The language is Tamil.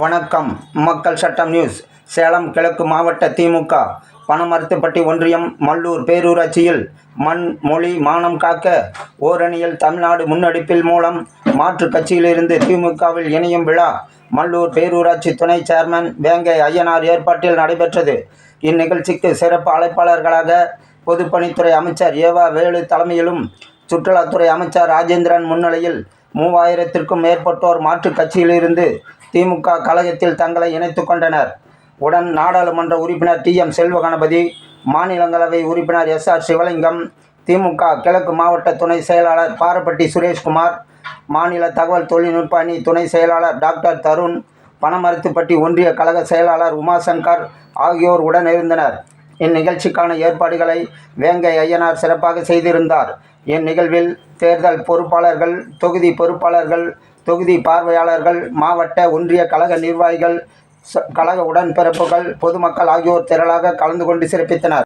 வணக்கம். மக்கள் சட்டம் நியூஸ். சேலம் கிழக்கு மாவட்ட திமுக பனமரத்துப்பட்டி ஒன்றியம் மல்லூர் பேரூராட்சியில் மண் மொழி மானம் காக்க ஓரணியில் தமிழ்நாடு முன்னெடுப்பில் மூலம் மாற்றுக் கட்சியிலிருந்து திமுகவில் இணையும் விழா மல்லூர் பேரூராட்சி துணை சேர்மன் வேங்கை ஐயனார் ஏற்பாட்டில் நடைபெற்றது. இந்நிகழ்ச்சிக்கு சிறப்பு அழைப்பாளர்களாக பொதுப்பணித்துறை அமைச்சர் ஏவா வேலு தலைமையிலும் சுற்றுலாத்துறை அமைச்சர் ராஜேந்திரன் முன்னிலையில் மூவாயிரத்திற்கும் மேற்பட்டோர் மாற்றுக் கட்சியிலிருந்து திமுக கழகத்தில் தங்களை இணைத்து கொண்டனர். உடன் நாடாளுமன்ற உறுப்பினர் டி. எம். செல்வ கணபதி மாநிலங்களவை உறுப்பினர் எஸ். ஆர். சிவலிங்கம் திமுக கிழக்கு மாவட்ட துணை செயலாளர் பாரப்பட்டி சுரேஷ்குமார் மாநில தகவல் தொழில்நுட்ப அணி துணை செயலாளர் டாக்டர் தருண் பனமரத்துப்பட்டி ஒன்றிய கழக செயலாளர் உமாசங்கர் ஆகியோர் உடன் இருந்தனர் இந்நிகழ்ச்சிக்கான ஏற்பாடுகளை வேங்கை ஐயனார் சிறப்பாக செய்திருந்தார். இந்நிகழ்வில் தேர்தல் பொறுப்பாளர்கள் தொகுதி பொறுப்பாளர்கள் தொகுதி பார்வையாளர்கள் மாவட்ட ஒன்றிய கழக நிர்வாகிகள் ச- கழக உடன்பிறப்புகள் பொதுமக்கள் ஆகியோர் திரளாக கலந்து கொண்டு சிறப்பித்தனர்.